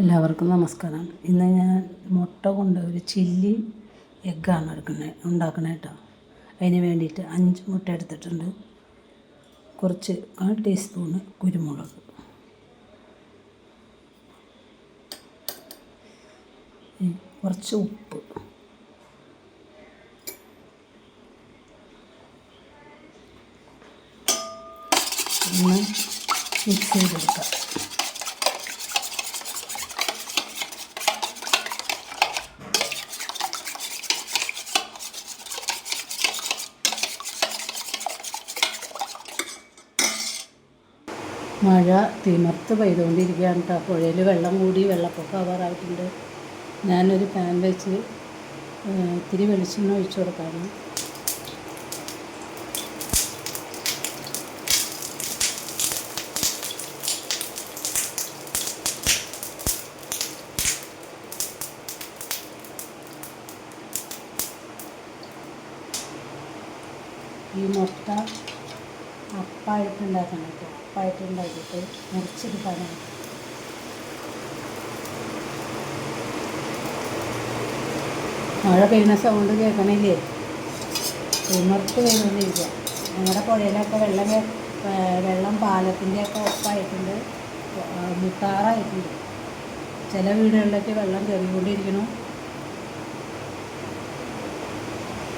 എല്ലാവർക്കും നമസ്കാരം. ഇന്ന് ഞാൻ മുട്ട കൊണ്ട് ഒരു ചില്ലി എഗ്ഗാണ് എടുക്കുന്നത് ഉണ്ടാക്കുന്നത് കേട്ടോ അതിന് വേണ്ടിയിട്ട് അഞ്ച് മുട്ട എടുത്തിട്ടുണ്ട്. കുറച്ച് കാൽ ടീസ്പൂണ് കുരുമുളക്. കുറച്ച് ഉപ്പ്. മിക്സ് ചെയ്തെടുക്കാം. മഴ തിമർത്ത് പെയ്തുകൊണ്ടിരിക്കുകയാണ് കേട്ടോ. പുഴയിൽ വെള്ളം കൂടി വെള്ളപ്പൊക്കം ആവാറായിട്ടുണ്ട്. ഞാനൊരു പാൻ വെച്ച് ഇത്തിരി വെളിച്ചെണ്ണ ഒഴിച്ചു കൊടുക്കാണ് ഈ മുട്ട അപ്പായിട്ട് ഉണ്ടാക്കണം കേട്ടോ അപ്പായിട്ട് ഉണ്ടാക്കിയിട്ട് മുറിച്ചെടുക്കാനാണ്. മഴ പെയ്യുന്ന സൗണ്ട് കേൾക്കണില്ലേ? തിമർത്ത് വരുന്നില്ല. ഞങ്ങളുടെ പുഴയിലൊക്കെ വെള്ളം വെള്ളം പാലത്തിന്റെയൊക്കെ ഒപ്പായിട്ടുണ്ട്. മുത്താറായിട്ടുണ്ട് ചില വീടുകളിലൊക്കെ വെള്ളം കയറിക്കൊണ്ടിരിക്കണം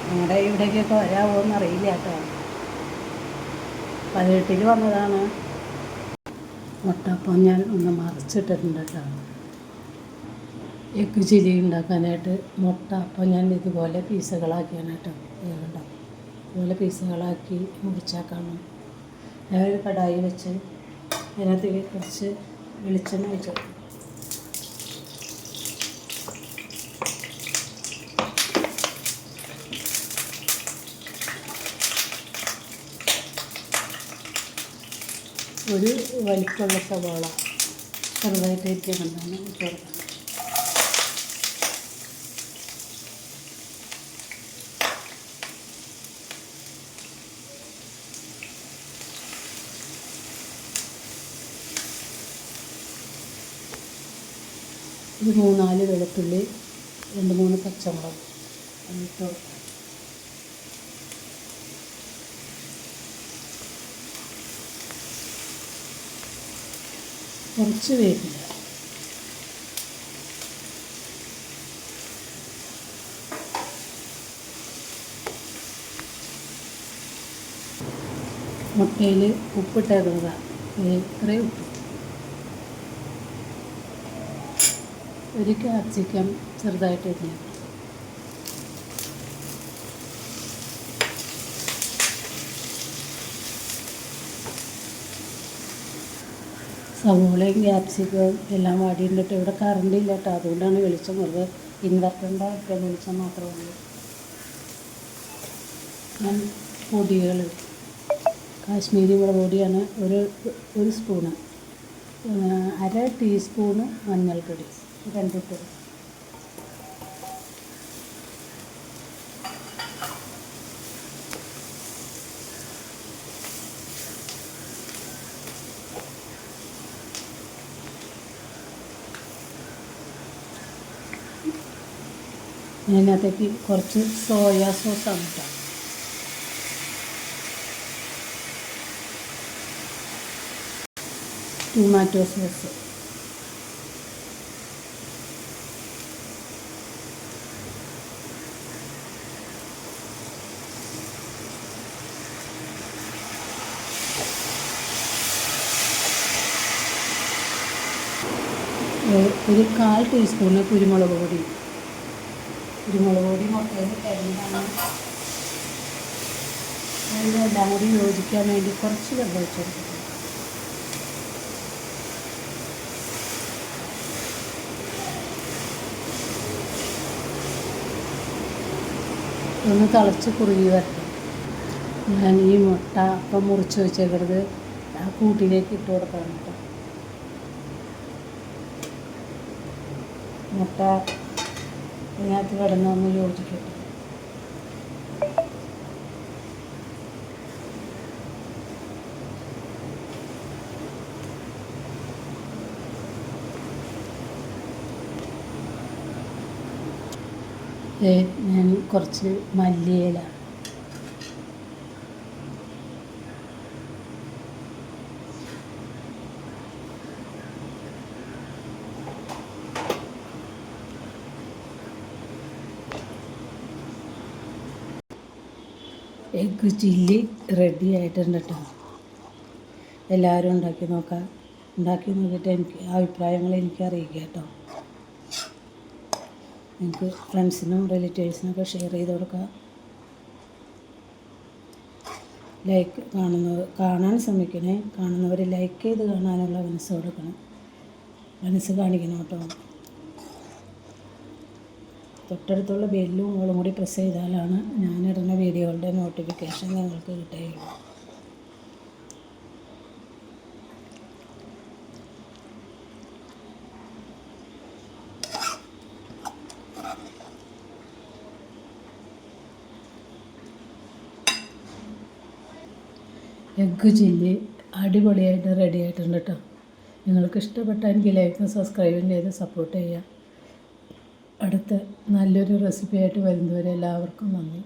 നമ്മുടെ ഇവിടേക്കൊക്കെ വരാമോ എന്നറിയില്ല കേട്ടോ. പതിനെട്ടിൽ വന്നതാണ്. മുട്ടപ്പം ഞാൻ ഒന്ന് മറിച്ചിട്ടിട്ടുണ്ട് കേട്ടോ. എഗ് ചില്ലി ഉണ്ടാക്കാനായിട്ട് മുട്ട അപ്പം ഞാൻ ഇതുപോലെ പീസുകളാക്കിയാണ് കേട്ടോ. വേണ്ട ഇതുപോലെ പീസുകളാക്കി മുറിച്ചാക്കണം. ഞാനൊരു കടായി വെച്ച് അതിനകത്തേക്ക് കുറച്ച് വെളിച്ചെണ്ണ ഒഴിച്ചു ഒരു വലിപ്പമുള്ള സവാള ചെറുതായിട്ട് കണ്ടാണ് കൊടുക്കണം ഒരു മൂന്നാൽ വെളുത്തുള്ളി രണ്ട് മൂന്ന് പച്ചമുളക്. എന്നിട്ട് കുറച്ച് വേപ്പില. മുട്ടയിൽ ഉപ്പിട്ടേക്കുന്നതാണ് ഇത്രയും ഉപ്പ്. ഒരു കാപ്സിക്കം ചെറുതായിട്ട് എരിഞ്ഞത് സവോളയും ക്യാപ്സിക്കവും എല്ലാം വാടിയിട്ടുണ്ട് ഇവിടെ കറണ്ട് ഇല്ല കേട്ടോ അതുകൊണ്ടാണ് വെളിച്ചം വെറുതെ ഇൻവെർട്ടറിന്റെ ഒക്കെ വെളിച്ചം മാത്രമേ ഉള്ളൂ. ഞാൻ പൊടികൾ കാശ്മീരി മുളക് പൊടിയാണ്. ഒരു ഒരു സ്പൂണ് അര ടീസ്പൂണ് മഞ്ഞൾപ്പൊടി. രണ്ടിട്ട് അതിനകത്തേക്ക് കുറച്ച് സോയാ സോസ് കേട്ടോ ടൊമാറ്റോ സോസ്. ഒരു കാൽ ടീസ്പൂണ് കുരുമുളക് പൊടി. കുരുമുളക് പൊടി മുട്ടയിൽ കരിഞ്ഞാണ് ഇതെല്ലാം കൂടി യോജിക്കാൻ വേണ്ടി കുറച്ച് വെള്ളം ഒന്ന് തിളച്ച് കുറുകി വരണം ഞാൻ ഈ മുട്ട അപ്പം മുറിച്ച് വെച്ചേക്കരുത് ആ കൂട്ടിലേക്ക് ഇട്ട് കൊടുക്കണം കേട്ടോ. മുട്ട ഇതിനകത്ത് കിടന്നൊന്ന് യോജിക്കും ഞാൻ കുറച്ച് മല്ലിയില എഗ്ഗ് ചില്ലി റെഡി ആയിട്ടുണ്ട് കേട്ടോ എല്ലാവരും ഉണ്ടാക്കി നോക്കാം. ഉണ്ടാക്കി നോക്കിയിട്ട് എനിക്ക് അഭിപ്രായങ്ങൾ എനിക്ക് അറിയിക്കുക കേട്ടോ എനിക്ക് ഫ്രണ്ട്സിനും റിലേറ്റീവ്സിനൊക്കെ ഷെയർ ചെയ്ത് കൊടുക്കാം. ലൈക്ക് കാണുന്നവർ കാണാൻ ശ്രമിക്കണേ. കാണുന്നവർ ലൈക്ക് ചെയ്ത് കാണാനുള്ള മനസ്സ് കൊടുക്കണം. മനസ്സ് കാണിക്കണം കേട്ടോ തൊട്ടടുത്തുള്ള ബെല്ലും ഓളും കൂടി പ്രസ് ചെയ്താലാണ് ഞാനിടുന്ന വീഡിയോകളുടെ നോട്ടിഫിക്കേഷൻ നിങ്ങൾക്ക് കിട്ടുകയുള്ളൂ. എഗ്ഗ് ചില്ലി അടിപൊളിയായിട്ട് റെഡി ആയിട്ടുണ്ട് കേട്ടോ നിങ്ങൾക്ക് ഇഷ്ടപ്പെട്ട എനിക്ക് ലൈക്കും സബ്സ്ക്രൈബും ചെയ്ത് സപ്പോർട്ട് ചെയ്യുക. അടുത്ത നല്ലൊരു റെസിപ്പിയായിട്ട് ആയിട്ട് വരുന്നവരെ എല്ലാവർക്കും നന്ദി.